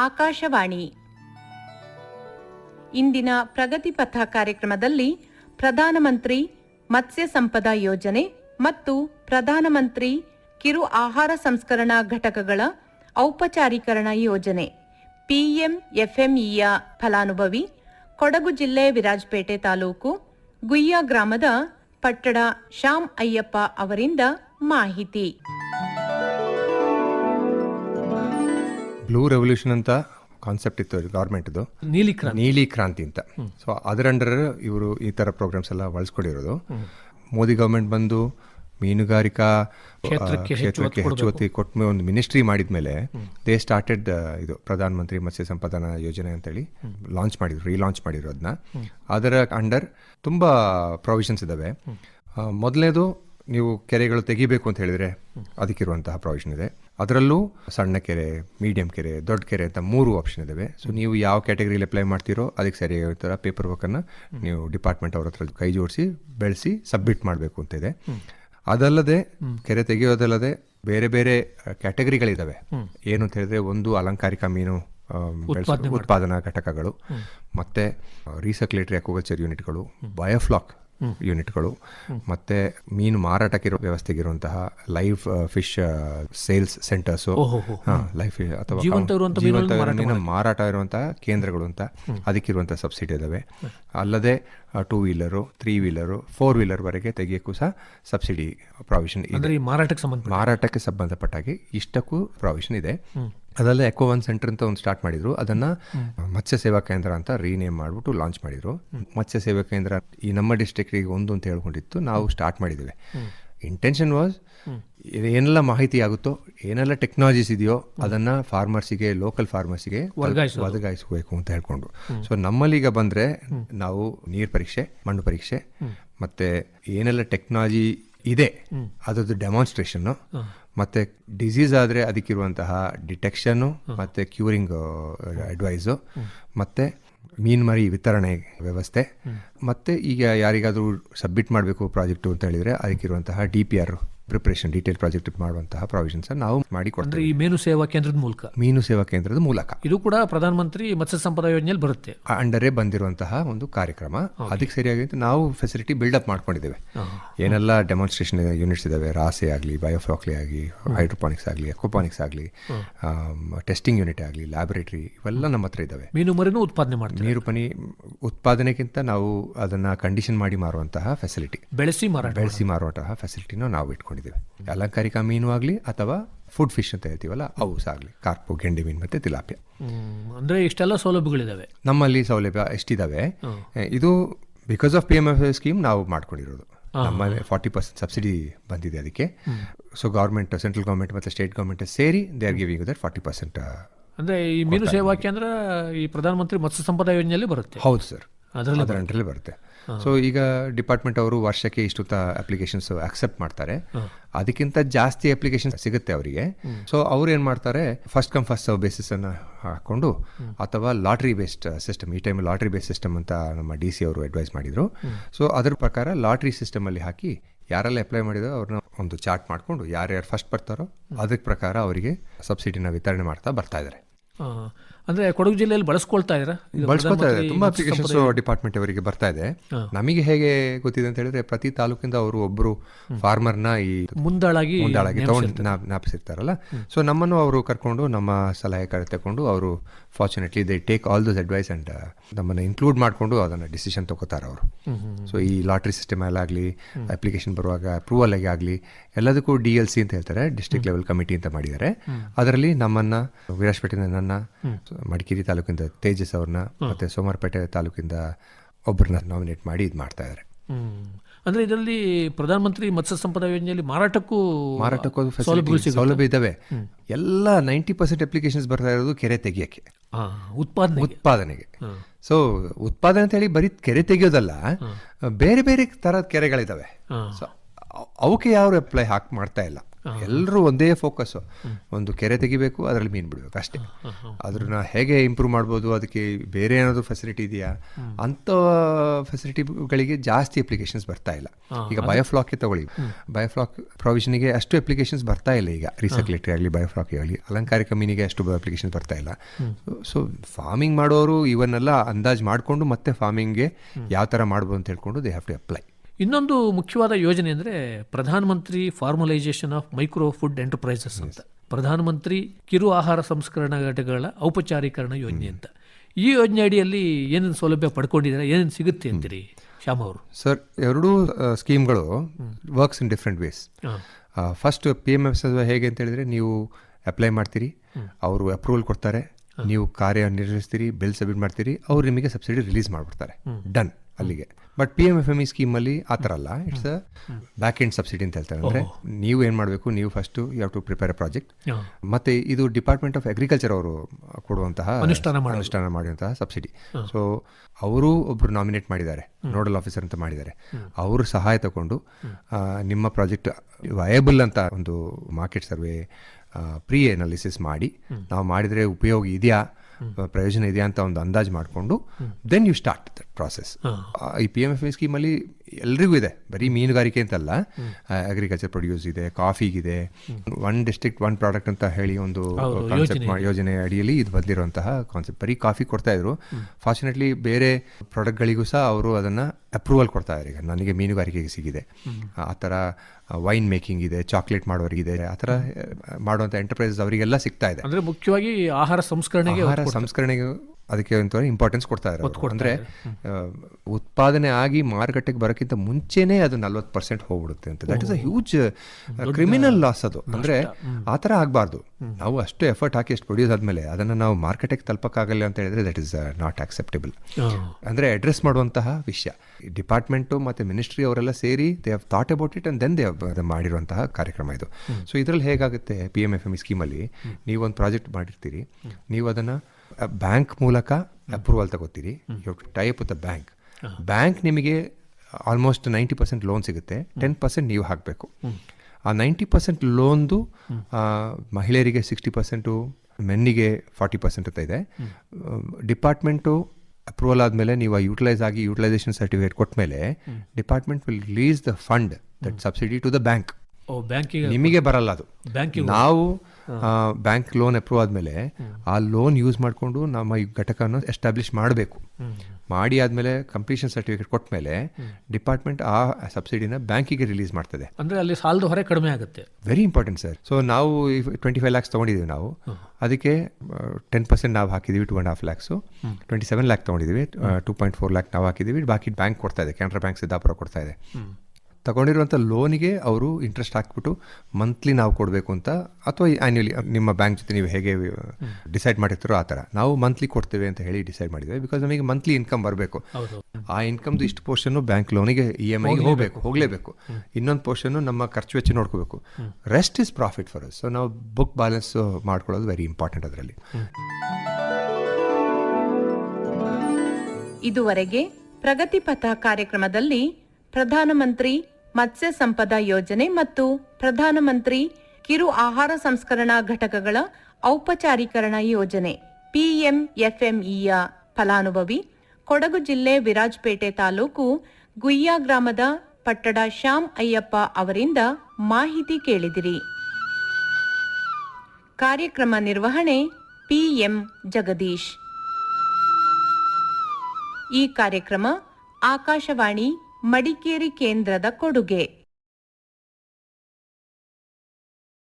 ಆಕಾಶವಾಣಿ. ಇಂದಿನ ಪ್ರಗತಿ ಪಥ ಕಾರ್ಯಕ್ರಮದಲ್ಲಿ ಪ್ರಧಾನಮಂತ್ರಿ ಮತ್ಸ್ಯ ಸಂಪದ ಯೋಜನೆ ಮತ್ತು ಪ್ರಧಾನಮಂತ್ರಿ ಕಿರು ಆಹಾರ ಸಂಸ್ಕರಣಾ ಘಟಕಗಳ ಔಪಚಾರೀಕರಣ ಯೋಜನೆ, ಪಿಎಂ ಎಫ್ಎಂಇಯ ಫಲಾನುಭವಿ, ಕೊಡಗು ಜಿಲ್ಲೆ ವಿರಾಜಪೇಟೆ ತಾಲೂಕು, ಗುಯ್ಯ ಗ್ರಾಮದ ಪಟ್ಟಡ ಶ್ಯಾಮ್ ಅಯ್ಯಪ್ಪ ಅವರಿಂದ ಮಾಹಿತಿ. ಬ್ಲೂ ರೆವಲ್ಯೂಷನ್ ಅಂತ ಕಾನ್ಸೆಪ್ಟ್ ಇತ್ತು ಗೌರ್ಮೆಂಟ್ದು ನೀಲಿ ಕ್ರಾಂತಿ ನೀಲಿ ಕ್ರಾಂತಿ ಅಂತ. ಸೊ ಅದರ ಅಂಡರ್ ಇವರು ಈ ಥರ ಪ್ರೋಗ್ರಾಮ್ಸ್ ಎಲ್ಲ ಬಳಸ್ಕೊಂಡಿರೋದು. ಮೋದಿ ಗೌರ್ಮೆಂಟ್ ಬಂದು ಮೀನುಗಾರಿಕಾ ಕ್ಷೇತ್ರಕ್ಕೆ ಹೆಚ್ಚು ಒತ್ತಿ ಕೊಟ್ಟ ಒಂದು ಮಿನಿಸ್ಟ್ರಿ ಮಾಡಿದ್ಮೇಲೆ ದೇ ಸ್ಟಾರ್ಟೆಡ್ ಇದು ಪ್ರಧಾನ ಮಂತ್ರಿ ಮತ್ಸ್ಯ ಸಂಪದನ ಯೋಜನೆ ಅಂತೇಳಿ ಲಾಂಚ್ ಮಾಡಿದ್ರು ರೀಲಾಂಚ್ ಮಾಡಿದ್ರು ಅದನ್ನ ಅದರ ಅಂಡರ್ ತುಂಬ ಪ್ರೊವಿಷನ್ಸ್ ಇದ್ದಾವೆ ಮೊದಲನೇದು ನೀವು ಕೆರೆಗಳು ತೆಗಿಬೇಕು ಅಂತ ಹೇಳಿದ್ರೆ ಅದಕ್ಕಿರುವಂತಹ ಪ್ರಾವಿಷನ್ ಇದೆ. ಅದರಲ್ಲೂ ಸಣ್ಣ ಕೆರೆ ಮೀಡಿಯಂ ಕೆರೆ ದೊಡ್ಡ ಕೆರೆ ಅಂತ ಮೂರು ಆಪ್ಷನ್ ಇದ್ದಾವೆ ಸೊ ನೀವು ಯಾವ ಕ್ಯಾಟಗರಿಲಿ ಅಪ್ಲೈ ಮಾಡ್ತೀರೋ ಅದಕ್ಕೆ ಸರಿಯಾಗಿ ಥರ ಪೇಪರ್ ವರ್ಕನ್ನು ನೀವು ಡಿಪಾರ್ಟ್ಮೆಂಟ್ ಅವ್ರ ಹತ್ರ ಕೈ ಜೋಡಿಸಿ ಬೆಳೆಸಿ ಸಬ್ಮಿಟ್ ಮಾಡಬೇಕು ಅಂತ ಇದೆ. ಅದಲ್ಲದೆ ಕೆರೆ ತೆಗೆಯೋದಲ್ಲದೆ ಬೇರೆ ಬೇರೆ ಕ್ಯಾಟಗರಿಗಳಿದ್ದಾವೆ ಏನು ಅಂತ ಹೇಳಿದ್ರೆ ಒಂದು ಅಲಂಕಾರಿಕ ಮೀನು ಉತ್ಪಾದನಾ ಘಟಕಗಳು. ಮತ್ತೆ ರೀಸರ್ಕ್ಯುಲೇಟರಿ ಅಕ್ವಾಕಲ್ಚರ್ ಯೂನಿಟ್ಗಳು ಬಯೋಫ್ಲಾಕ್ ಯೂನಿಟ್ಗಳು. ಮತ್ತೆ ಮೀನು ಮಾರಾಟಕ್ಕೆ ಇರೋ ವ್ಯವಸ್ಥೆಗಿರುವಂತಹ live fish sales centres. Life ಅಥವಾ ಜೀವಂತ ಮಾರಾಟ ಇರುವಂತಹ ಕೇಂದ್ರಗಳು ಅಂತ ಅದಕ್ಕಿರುವಂತಹ ಸಬ್ಸಿಡಿ ಇದಾವೆ. ಅಲ್ಲದೆ two wheeler three wheeler four wheeler ವರೆಗೆ ತೆಗೆಯಕ್ಕೂ ಸಹ ಸಬ್ಸಿಡಿ ಪ್ರಾವಿಷನ್ ಇದೆ. ಮಾರಾಟಕ್ಕೆ ಸಂಬಂಧ ಮಾರಾಟಕ್ಕೆ ಸಂಬಂಧಪಟ್ಟಾಗಿ ಇಷ್ಟಕ್ಕೂ ಪ್ರಾವಿಷನ್ ಇದೆ. ಅದಲ್ಲದೆ ಎಕೋ ಒನ್ ಸೆಂಟರ್ ಅಂತ ಒಂದು ಸ್ಟಾರ್ಟ್ ಮಾಡಿದ್ರು. ಅದನ್ನು ಮತ್ಸ್ಯ ಸೇವಾ ಕೇಂದ್ರ ಅಂತ ರೀನೇಮ್ ಮಾಡಿಬಿಟ್ಟು ಲಾಂಚ್ ಮಾಡಿದರು. ಮತ್ಸ್ಯ ಸೇವಾ ಕೇಂದ್ರ ಈ ನಮ್ಮ ಡಿಸ್ಟ್ರಿಕ್ಟಿಗೆ ಒಂದು ಅಂತ ಹೇಳ್ಕೊಂಡಿತ್ತು. ನಾವು ಸ್ಟಾರ್ಟ್ ಮಾಡಿದ್ದೇವೆ ಇಂಟೆನ್ಷನ್ ವಾಸ್ ಏನೆಲ್ಲ ಮಾಹಿತಿ ಆಗುತ್ತೋ ಏನೆಲ್ಲ ಟೆಕ್ನಾಲಜೀಸ್ ಇದೆಯೋ ಅದನ್ನು ಫಾರ್ಮರ್ಸಿಗೆ ಲೋಕಲ್ ಫಾರ್ಮರ್ಸಿಗೆ ಒದಗಾಯಿಸಬೇಕು ಅಂತ ಹೇಳ್ಕೊಂಡು. ಸೊ ನಮ್ಮಲ್ಲಿ ಈಗ ಬಂದ್ರೆ ನಾವು ನೀರು ಪರೀಕ್ಷೆ ಮಣ್ಣು ಪರೀಕ್ಷೆ ಮತ್ತು ಏನೆಲ್ಲ ಟೆಕ್ನಾಲಜಿ ಇದೆ. ಅದರದ್ದು ಡೆಮಾನ್ಸ್ಟ್ರೇಷನ್ನು ಮತ್ತೆ ಡಿಸೀಸ್ ಆದರೆ ಅದಕ್ಕಿರುವಂತಹ ಡಿಟೆಕ್ಷನ್ ಮತ್ತೆ ಕ್ಯೂರಿಂಗ್ ಅಡ್ವೈಸು ಮತ್ತೆ ಮೀನ್ ಮರಿ ವಿತರಣೆ ವ್ಯವಸ್ಥೆ. ಮತ್ತೆ ಈಗ ಯಾರಿಗಾದರೂ ಸಬ್ಮಿಟ್ ಮಾಡಬೇಕು ಪ್ರಾಜೆಕ್ಟು ಅಂತ ಹೇಳಿದ್ರೆ ಅದಕ್ಕಿರುವಂತಹ D P R preparation detail project ಮಾಡುವಂತಹ ಪ್ರಾವಿಷನ್ಸ್ ನಾವು ಮಾಡಿ ಕೊಡ್ತೀವಿ. ಈ ಮೀನು ಸೇವಾ ಕೇಂದ್ರದ ಮೂಲಕ? ಮೀನು ಸೇವಾ ಕೇಂದ್ರದ ಮೂಲಕ. ಇದು ಕೂಡ ಪ್ರಧಾನಮಂತ್ರಿ ಮತ್ಸ್ಯ ಸಂಪದ ಯೋಜನೆಯಲ್ಲಿ ಬರುತ್ತೆ. ಅಂಡರೇ ಬಂದಿರುವಂತಹ ಒಂದು ಕಾರ್ಯಕ್ರಮ. ಅದಕ್ಕೆ ಸರಿಯಾಗಿ ನಾವು ಫೆಸಿಲಿಟಿ ಬಿಲ್ಡಪ್ ಮಾಡ್ಕೊಂಡಿದ್ದೇವೆ. ಏನೆಲ್ಲ ಡೆಮಾನ್ಸ್ಟ್ರೇಷನ್ ಯೂನಿಟ್ಸ್ ಇದಾವೆ ರಾಸೆ ಆಗಲಿ ಬಯೋಫ್ಲಾಕ್ಲಿ ಆಗಲಿ ಹೈಡ್ರೋಪಾನಿಕ್ಸ್ ಆಗಲಿ ಎಕೋಪಾನಿಕ್ಸ್ ಆಗಲಿ ಟೆಸ್ಟಿಂಗ್ ಯೂನಿಟ್ ಆಗಲಿ ಲ್ಯಾಬೊರೇಟರಿ ಇವೆಲ್ಲ ನಮ್ಮ ಹತ್ರ ಇದಾವೆ. ಮೀನು ಮರಿನೂ ಉತ್ಪಾದನೆ ಮಾಡ್ತೀವಿ ನೀರು ಪನಿ ಉತ್ಪಾದನೆಗಿಂತ ನಾವು ಅದನ್ನ ಕಂಡೀಷನ್ ಮಾಡಿ ಮಾರುವಂತಹ ಫೆಸಿಲಿಟಿ ಬೆಳೆಸಿ ಮಾರಾಟ ಬೆಳೆಸಿ ಮಾರುವಂತಹ ಫೆಸಿಲಿಟಿನ ನಾವು ಇಟ್ಕೊಂಡಿದ್ದೇವೆ. ಅಲಂಕಾರಿಕ ಮೀನು ಆಗಲಿ ಅಥವಾ ಫುಡ್ ಫಿಶ್ ಅಂತ ಹೇಳ್ತೀವಲ್ಲ ಅವು ಸಹ ಆಗಲಿ. ಕಾರ್ಪು ಗೆಂಡೆ ಮೀನು ಮತ್ತೆ ತಿಲಾಪಿಯ. ಅಂದರೆ ಅಂದ್ರೆ ಇಷ್ಟೆಲ್ಲ ಸೌಲಭ್ಯಗಳಿದ್ದಾವೆ ನಮ್ಮಲ್ಲಿ ಸೌಲಭ್ಯ ಎಷ್ಟಿದ್ದಾವೆ ಇದು because of P M F scheme ನಾವು ಮಾಡ್ಕೊಂಡಿರೋದು. ನಮ್ಮಲ್ಲಿ ಫಾರ್ಟಿ ಪರ್ಸೆಂಟ್ ಸಬ್ಸಿಡಿ ಬಂದಿದೆ ಅದಕ್ಕೆ. ಸೊ ಗೌರ್ಮೆಂಟ್ ಸೆಂಟ್ರಲ್ ಗೌರ್ಮೆಂಟ್ ಮತ್ತು ಸ್ಟೇಟ್ ಗೌರ್ಮೆಂಟ್ ಸೇರಿ they are giving that forty percent ಅಂದ್ರೆ ಈ ಮೀನು ಸೇವಾ ಕೇಂದ್ರ ಈ ಪ್ರಧಾನಮಂತ್ರಿ ಮತ್ಸ್ಯ ಸಂಪದ ಯೋಜನೆಯಲ್ಲಿ ಬರುತ್ತೆ. ಹೌದು ಸರ್ ಅದರಲ್ಲಿ ಬರುತ್ತೆ. ಸೊ ಈಗ ಡಿಪಾರ್ಟ್ಮೆಂಟ್ ಅವರು ವರ್ಷಕ್ಕೆ ಇಷ್ಟು ಅಪ್ಲಿಕೇಶನ್ಸ್ ಅಕ್ಸೆಪ್ಟ್ ಮಾಡ್ತಾರೆ. ಅದಕ್ಕಿಂತ ಜಾಸ್ತಿ ಅಪ್ಲಿಕೇಶನ್ ಸಿಗುತ್ತೆ ಅವರಿಗೆ. ಸೊ ಅವ್ರು ಏನು ಮಾಡ್ತಾರೆ? First come first serve basis ಅನ್ನ ಹಾಕೊಂಡು ಅಥವಾ ಲಾಟ್ರಿ ಬೇಸ್ಡ್ ಸಿಸ್ಟಮ್ ಈ ಟೈಮ್ ಲಾಟ್ರಿ ಬೇಸ್ಡ್ ಸಿಸ್ಟಮ್ ಅಂತ ನಮ್ಮ ಡಿ ಸಿ ಅವರು ಅಡ್ವೈಸ್ ಮಾಡಿದ್ರು. ಸೊ ಅದ್ರ ಪ್ರಕಾರ ಲಾಟ್ರಿ ಸಿಸ್ಟಮ್ ಅಲ್ಲಿ ಹಾಕಿ ಯಾರೆಲ್ಲ ಅಪ್ಲೈ ಮಾಡಿದ್ರು ಅವ್ರನ್ನ ಒಂದು ಚಾರ್ಟ್ ಮಾಡ್ಕೊಂಡು ಯಾರ್ಯಾರು ಫಸ್ಟ್ ಬರ್ತಾರೋ ಅದಕ್ಕೆ ಪ್ರಕಾರ ಅವರಿಗೆ ಸಬ್ಸಿಡಿನ ವಿತರಣೆ ಮಾಡ್ತಾ ಬರ್ತಾ ಇದ್ದಾರೆ ಅಂದ್ರೆ ಕೊಡಗು ಜಿಲ್ಲೆಯಲ್ಲಿ ಬಳಸ್ಕೊಳ್ತಾ ಇದ್ದೀರಾ ಬಳಸ್ಕೊಳ್ತಾ ಇದೆ ತುಂಬಾ ಅಪ್ಲಿಕೇಶನ್ಸ್ ಡಿಪಾರ್ಟ್ಮೆಂಟ್ ಅವರಿಗೆ ಬರ್ತಾ ಇದೆ. ನಮಗೆ ಹೇಗೆ ಗೊತ್ತಿದೆ ಅಂತ ಹೇಳಿದ್ರೆ ಪ್ರತಿ ತಾಲೂಕಿಂದ ಅವರು ಒಬ್ಬರು ಫಾರ್ಮರ್ನ ಈ ಮುಂದಾಳಾಗಿ ಮುಂದಾಳಾಗಿ ತಗೊಂಡು ಜ್ಞಾಪಿಸಿರ್ತಾರಲ್ಲ ಸೊ ನಮ್ಮನ್ನು ಅವರು ಕರ್ಕೊಂಡು ನಮ್ಮ ಸಲಹೆ ತಗೊಂಡು ಅವರು fortunately they take all those advice and ನಮ್ಮನ್ನು ಇನ್ಕ್ಲೂಡ್ ಮಾಡಿಕೊಂಡು ಅದನ್ನು ಡಿಸಿಷನ್ ತಗೋತಾರೆ ಅವರು. ಸೊ ಈ ಲಾಟ್ರಿ ಸಿಸ್ಟಮ್ ಆಗಲಿ ಅಪ್ಲಿಕೇಶನ್ ಬರುವಾಗ ಅಪ್ರೂವಲ್ ಆಗಿ ಆಗಲಿ ಎಲ್ಲದಕ್ಕೂ ಡಿ ಎಲ್ ಸಿ ಅಂತ ಹೇಳ್ತಾರೆ. ಡಿಸ್ಟ್ರಿಕ್ಟ್ ಲೆವೆಲ್ ಕಮಿಟಿ ಅಂತ ಮಾಡಿದ್ದಾರೆ. ಅದರಲ್ಲಿ ನಮ್ಮನ್ನ ವಿರಾಜಪೇಟೆಯಿಂದ ನನ್ನ ಮಡಿಕೇರಿ ತಾಲೂಕಿಂದ ತೇಜಸ್ ಅವ್ರನ್ನ ಮತ್ತೆ ಸೋಮವಾರಪೇಟೆ ತಾಲೂಕಿಂದ ಒಬ್ಬರನ್ನ ನಾಮಿನೇಟ್ ಮಾಡಿ ಇದು ಮಾಡ್ತಾ ಇದ್ದಾರೆ. ಅಂದ್ರೆ ಇದರಲ್ಲಿ ಪ್ರಧಾನಮಂತ್ರಿ ಮತ್ಸ್ಯ ಸಂಪದ ಯೋಜನೆಯಲ್ಲಿ ಮಾರಾಟಕ್ಕೂ ಮಾರಾಟಕ್ಕೂ ಸೌಲಭ್ಯ ಇದಾವೆ. ಎಲ್ಲ ನೈಂಟಿ ಪರ್ಸೆಂಟ್ ಅಪ್ಲಿಕೇಶನ್ಸ್ ಬರ್ತಾ ಇರೋದು ಕೆರೆ ತೆಗಿಯಕ್ಕೆ. ಉತ್ಪಾದನೆ ಉತ್ಪಾದನೆಗೆ. ಸೊ ಉತ್ಪಾದನೆ ಅಂತ ಹೇಳಿ ಬರೀ ಕೆರೆ ತೆಗೆಯೋದಲ್ಲ ಬೇರೆ ಬೇರೆ ತರದ ಕೆರೆಗಳಿದಾವೆ. ಸೊ ಅವಕ್ಕೆ ಯಾರು ಅಪ್ಲೈ ಹಾಕಿ ಮಾಡ್ತಾ ಇಲ್ಲ. ಎಲ್ಲರೂ ಒಂದೇ ಫೋಕಸ್ ಒಂದು ಕೆರೆ ತೆಗಿಬೇಕು ಅದರಲ್ಲಿ ಮೀನು ಬಿಡಬೇಕು ಅಷ್ಟೇ. ಅದನ್ನ ಹೇಗೆ ಇಂಪ್ರೂವ್ ಮಾಡ್ಬೋದು ಅದಕ್ಕೆ ಬೇರೆ ಏನಾದರೂ ಫೆಸಿಲಿಟಿ ಇದೆಯಾ? ಅಂತ ಫೆಸಿಲಿಟಿಗಳಿಗೆ ಜಾಸ್ತಿ ಅಪ್ಲಿಕೇಶನ್ಸ್ ಬರ್ತಾ ಇಲ್ಲ. ಈಗ ಬಯೋಫ್ಲಾಕ್ಗೆ ತಗೊಳ್ಳಿ. ಬಯೋಫ್ಲಾಕ್ ಪ್ರೊವಿಷನ್ಗೆ ಅಷ್ಟು ಅಪ್ಲಿಕೇಶನ್ಸ್ ಬರ್ತಾ ಇಲ್ಲ ಈಗ. ರೀಸೈಕ್ಲೇಟರಿ ಆಗಲಿ ಬಯೋಫ್ಲಾಕ್ ಆಗಲಿ. ಅಲಂಕಾರಿಕ ಮೀನಿಗೆ ಅಷ್ಟು ಅಪ್ಲಿಕೇಶನ್ಸ್ ಬರ್ತಾ ಇಲ್ಲ. ಸೊ ಫಾರ್ಮಿಂಗ್ ಮಾಡೋರು ಇವನ್ನೆಲ್ಲ ಅಂದಾಜು ಮಾಡಿಕೊಂಡು ಮತ್ತೆ ಫಾರ್ಮಿಂಗ್ಗೆ ಯಾವ ಥರ ಮಾಡ್ಬೋದು ಅಂತ ಹೇಳ್ಕೊಂಡು ದೇ ಹ್ಯಾವ್ ಟು ಅಪ್ಲೈ ಇನ್ನೊಂದು ಮುಖ್ಯವಾದ ಯೋಜನೆ ಅಂದರೆ ಪ್ರಧಾನಮಂತ್ರಿ formalisation of micro food enterprises ಅಂತ. ಪ್ರಧಾನಮಂತ್ರಿ ಕಿರು ಆಹಾರ ಸಂಸ್ಕರಣಾ ಘಟಕಗಳ ಔಪಚಾರೀಕರಣ ಯೋಜನೆ ಅಂತ. ಈ ಯೋಜನೆ ಅಡಿಯಲ್ಲಿ ಏನೇನು ಸೌಲಭ್ಯ ಪಡ್ಕೊಂಡಿದ್ದಾರೆ ಏನೇನು ಸಿಗುತ್ತೆ ಅಂತೀರಿ ಶ್ಯಾಮ್ ಅವರು? ಸರ್ ಎರಡೂ ಸ್ಕೀಮ್ಗಳು works in different ways first P M F ಹೇಗೆ ಅಂತ ಹೇಳಿದ್ರೆ ನೀವು ಅಪ್ಲೈ ಮಾಡ್ತೀರಿ ಅವರು ಅಪ್ರೂವಲ್ ಕೊಡ್ತಾರೆ ನೀವು ಕಾರ್ಯ ನಿರ್ವಹಿಸ್ತೀರಿ ಬಿಲ್ ಸಬ್ಮಿಟ್ ಮಾಡ್ತೀರಿ ಅವ್ರು ನಿಮಗೆ ಸಬ್ಸಿಡಿ ರಿಲೀಸ್ ಮಾಡಿಬಿಡ್ತಾರೆ. ಡನ್ ಅಲ್ಲಿಗೆ. But P M F M E ಸ್ಕೀಮಲ್ಲಿ ಆ ಥರ ಅಲ್ಲ. It's a back end subsidy ಅಂತ ಹೇಳ್ತಾರೆ. ಅಂದರೆ ನೀವು ಏನು ಮಾಡಬೇಕು ನೀವು first you have to prepare a project ಮತ್ತೆ ಇದು ಡಿಪಾರ್ಟ್ಮೆಂಟ್ ಆಫ್ ಅಗ್ರಿಕಲ್ಚರ್ ಅವರು ಕೊಡುವಂತಹ ಅನುಷ್ಠಾನ. ಅನುಷ್ಠಾನ ಮಾಡುವಂತಹ ಸಬ್ಸಿಡಿ ಸೊ ಅವರು ಒಬ್ರು ನಾಮಿನೇಟ್ ಮಾಡಿದ್ದಾರೆ. ನೋಡಲ್ ಆಫೀಸರ್ ಅಂತ ಮಾಡಿದ್ದಾರೆ. ಅವರು ಸಹಾಯ ತಗೊಂಡು ನಿಮ್ಮ ಪ್ರಾಜೆಕ್ಟ್ ವಯಬಲ್ ಅಂತ ಒಂದು ಮಾರ್ಕೆಟ್ ಸರ್ವೆ ಪ್ರೀ ಅನಾಲಿಸಿಸ್ ಮಾಡಿ ನಾವು ಮಾಡಿದರೆ ಉಪಯೋಗ ಇದೆಯಾ? ಪ್ರಯೋಜನ ಇದೆಯಾ ಅಂತ ಒಂದು ಅಂದಾಜು ಮಾಡಿಕೊಂಡು then you start that process ಈ ಪಿ ಎಂ ಎಫ್ ಎ ಸ್ಕೀಮಲ್ಲಿ ಎಲ್ರಿಗೂ ಇದೆ. ಬರೀ ಮೀನುಗಾರಿಕೆ ಅಂತಲ್ಲ. ಅಗ್ರಿಕಲ್ಚರ್ ಪ್ರೊಡ್ಯೂಸ್ ಇದೆ ಕಾಫಿಗಿದೆ ಒನ್ ಡಿಸ್ಟ್ರಿಕ್ಟ್ ಒನ್ ಪ್ರಾಡಕ್ಟ್ ಅಂತ ಹೇಳಿ ಒಂದು ಕಾನ್ಸೆಪ್ಟ್ ಯೋಜನೆ ಅಡಿಯಲ್ಲಿ ಇದು ಬಂದಿರುವಂತಹ ಕಾನ್ಸೆಪ್ಟ್ ಬರೀ ಕಾಫಿ ಕೊಡ್ತಾ ಇದ್ರು. ಫಾರ್ಚುನೇಟ್ಲಿ ಬೇರೆ ಪ್ರಾಡಕ್ಟ್ಗಳಿಗೂ ಸಹ ಅವರು ಅದನ್ನ ಅಪ್ರೂವಲ್ ಕೊಡ್ತಾ ಇದ್ದಾರೆ. ಈಗ ನನಗೆ ಮೀನುಗಾರಿಕೆಗೆ ಸಿಗಿದೆ. ಆ ಥರ ವೈನ್ ಮೇಕಿಂಗ್ ಇದೆ ಚಾಕ್ಲೇಟ್ ಮಾಡೋರಿಗಿದೆ ಆ ಥರ ಮಾಡುವಂಥ ಎಂಟರ್ಪ್ರೈಸಸ್ ಅವರಿಗೆಲ್ಲ ಸಿಗ್ತಾ ಇದೆ. ಅಂದರೆ ಮುಖ್ಯವಾಗಿ ಆಹಾರ ಸಂಸ್ಕರಣೆಗೆ ಆಹಾರ ಸಂಸ್ಕರಣೆಗೆ ಅದಕ್ಕೆ ಅಂತ ಇಂಪಾರ್ಟೆನ್ಸ್ ಕೊಡ್ತಾ ಇದ್ದಾರೆ. ಅಂದರೆ ಉತ್ಪಾದನೆ ಆಗಿ ಮಾರುಕಟ್ಟೆಗೆ ಬರೋಕ್ಕಿಂತ ಮುಂಚೆನೇ ಅದು ನಲ್ವತ್ತು ಪರ್ಸೆಂಟ್ ಹೋಗ್ಬಿಡುತ್ತೆ ಅಂತ. That is a huge criminal loss ಅದು. ಅಂದ್ರೆ ಆ ಥರ ಆಗಬಾರ್ದು. ನಾವು ಅಷ್ಟು ಎಫರ್ಟ್ ಹಾಕಿ ಎಷ್ಟು ಪ್ರೊಡ್ಯೂಸ್ ಆದಮೇಲೆ ಅದನ್ನ ನಾವು ಮಾರ್ಕೆಟಿಗೆ ತಲುಪಕ್ಕಾಗಲ್ಲ ಅಂತ ಹೇಳಿದ್ರೆ ದಟ್ ಇಸ್ ನಾಟ್ ಆಕ್ಸೆಪ್ಟೇಬಲ್ ಅಂದರೆ ಅಡ್ರೆಸ್ ಮಾಡುವಂತಹ ವಿಷಯ. ಡಿಪಾರ್ಟ್ಮೆಂಟು ಮತ್ತು ಮಿನಿಸ್ಟ್ರಿ ಅವರೆಲ್ಲ ಸೇರಿ they have thought about it and then they ಅದು ಮಾಡಿರುವಂತಹ ಕಾರ್ಯಕ್ರಮ ಇದು. ಸೊ ಇದರಲ್ಲಿ ಹೇಗಾಗುತ್ತೆ P M F M E ಸ್ಕೀಮಲ್ಲಿ ನೀವೊಂದು ಪ್ರಾಜೆಕ್ಟ್ ಮಾಡಿರ್ತೀರಿ ನೀವು ಅದನ್ನು ಬ್ಯಾಂಕ್ ಮೂಲಕ approval ತಗೋತೀರಿ. You tie up with the bank bank ನಿಮಗೆ ಆಲ್ಮೋಸ್ಟ್ ನೈಂಟಿ ಪರ್ಸೆಂಟ್ ಲೋನ್ ಸಿಗುತ್ತೆ. ಟೆನ್ ಪರ್ಸೆಂಟ್ ನೀವು ಹಾಕಬೇಕು. ಆ ನೈಂಟಿ ಪರ್ಸೆಂಟ್ ಲೋನ್ದು ಮಹಿಳೆಯರಿಗೆ ಸಿಕ್ಸ್ಟಿ ಪರ್ಸೆಂಟು ಮೆನ್ನಿಗೆ ಫಾರ್ಟಿ ಪರ್ಸೆಂಟ್ ಅಂತ ಇದೆ. ಡಿಪಾರ್ಟ್ಮೆಂಟು ಅಪ್ರೂವಲ್ ಆದಮೇಲೆ ನೀವು ಯೂಟಿಲೈಸ್ ಆಗಿ ಯೂಟಿಲೈಸೇಷನ್ ಸರ್ಟಿಫಿಕೇಟ್ ಕೊಟ್ಟ ಮೇಲೆ department will release the fund that subsidy to the bank ಬ್ಯಾಂಕಿಗೆ ನಿಮಗೆ ಬರಲ್ಲ ಅದು. ಬ್ಯಾಂಕಿಗೆ ನಾವು ಬ್ಯಾಂಕ್ ಲೋನ್ ಅಪ್ರೂವ್ ಆದಮೇಲೆ ಆ ಲೋನ್ ಯೂಸ್ ಮಾಡಿಕೊಂಡು ನಮ್ಮ ಈ ಘಟಕವನ್ನು ಎಸ್ಟಾಬ್ಲಿಷ್ ಮಾಡಬೇಕು. ಮಾಡಿ ಆದಮೇಲೆ ಕಂಪ್ಲೀಷನ್ ಸರ್ಟಿಫಿಕೇಟ್ ಕೊಟ್ಟ ಮೇಲೆ ಡಿಪಾರ್ಟ್ಮೆಂಟ್ ಆ ಸಬ್ಸಿಡಿನ ಬ್ಯಾಂಕಿಗೆ ರಿಲೀಸ್ ಮಾಡ್ತದೆ. ಅಂದರೆ ಅಲ್ಲಿ ಸಾಲದ ಹೊರೆ ಕಡಿಮೆ ಆಗುತ್ತೆ. ವೆರಿ ಇಂಪಾರ್ಟೆಂಟ್ ಸರ್ ಸೊ ನಾವು ಟ್ವೆಂಟಿ ಫೈವ್ ಲ್ಯಾಕ್ಸ್ ತೊಗೊಂಡಿದ್ದೀವಿ ನಾವು. ಅದಕ್ಕೆ ಟೆನ್ ಪರ್ಸೆಂಟ್ ನಾವು ಹಾಕಿದ್ದೀವಿ two and half lakhs twenty seven lakh ತೊಗೊಂಡಿದ್ದೀವಿ. ಟೂ ಪಾಯಿಂಟ್ ಫೋರ್ ಲ್ಯಾಕ್ ನಾವು ಹಾಕಿದ್ದೀವಿ. ಬಾಕಿ ಬ್ಯಾಂಕ್ ಕೊಡ್ತಾ ಇದೆ. ಕೆನರಾ ಬ್ಯಾಂಕ್ ಸಿದ್ದಾಪುರ ಕೊಡ್ತಾ ಇದೆ. ತಗೊಂಡಿರುವಂಥ ಲೋನಿಗೆ ಅವರು ಇಂಟ್ರೆಸ್ಟ್ ಹಾಕ್ಬಿಟ್ಟು ಮಂತ್ಲಿ ನಾವು ಕೊಡಬೇಕು ಅಂತ ಅಥವಾ ಆ್ಯನ್ಯಲಿ ನಿಮ್ಮ ಬ್ಯಾಂಕ್ ಜೊತೆ ನೀವು ಹೇಗೆ ಡಿಸೈಡ್ ಮಾಡಿರ್ತೀರೋ ಆ ಥರ. ನಾವು ಮಂತ್ಲಿ ಕೊಡ್ತೇವೆ ಅಂತ ಹೇಳಿ ಡಿಸೈಡ್ ಮಾಡಿದ್ದೇವೆ ಬಿಕಾಸ್ ನಮಗೆ ಮಂತ್ಲಿ ಇನ್ಕಮ್ ಬರಬೇಕು. ಹೌದು. ಆ ಇನ್ಕಮ್ದು ಇಷ್ಟು ಪೋರ್ಷನ್ನು ಬ್ಯಾಂಕ್ ಲೋನಿಗೆ ಇ ಎಂ ಐಗೆ ಹೋಗಬೇಕು ಹೋಗಲೇಬೇಕು. ಇನ್ನೊಂದು ಪೋರ್ಷನ್ನು ನಮ್ಮ ಖರ್ಚು ವೆಚ್ಚ ನೋಡ್ಕೋಬೇಕು. Rest is profit for us so ನಾವು ಬುಕ್ ಬ್ಯಾಲೆನ್ಸ್ ಮಾಡ್ಕೊಳ್ಳೋದು ವೆರಿ ಇಂಪಾರ್ಟೆಂಟ್ ಅದರಲ್ಲಿ. ಇದುವರೆಗೆ ಪ್ರಗತಿಪಥ ಕಾರ್ಯಕ್ರಮದಲ್ಲಿ ಪ್ರಧಾನಮಂತ್ರಿ ಮತ್ಸ್ಯ ಸಂಪದ ಯೋಜನೆ ಮತ್ತು ಪ್ರಧಾನಮಂತ್ರಿ ಕಿರು ಆಹಾರ ಸಂಸ್ಕರಣಾ ಘಟಕಗಳ ಔಪಚಾರೀಕರಣ ಯೋಜನೆ ಪಿಎಂಎಫ್ಎಂಇಯ ಫಲಾನುಭವಿ, ಕೊಡಗು ಜಿಲ್ಲೆ ವಿರಾಜಪೇಟೆ ತಾಲೂಕು ಗುಯ್ಯ ಗ್ರಾಮದ ಪಟ್ಟಡ ಶ್ಯಾಮ್ ಅಯ್ಯಪ್ಪ ಅವರಿಂದ ಮಾಹಿತಿ ಕೇಳಿದಿರಿ. ಕಾರ್ಯಕ್ರಮ ನಿರ್ವಹಣೆ ಪಿಎಂ ಜಗದೀಶ್. ಈ ಕಾರ್ಯಕ್ರಮ ಆಕಾಶವಾಣಿ ಮಡಿಕೇರಿ ಕೇಂದ್ರದ ಕೊಡುಗೆ.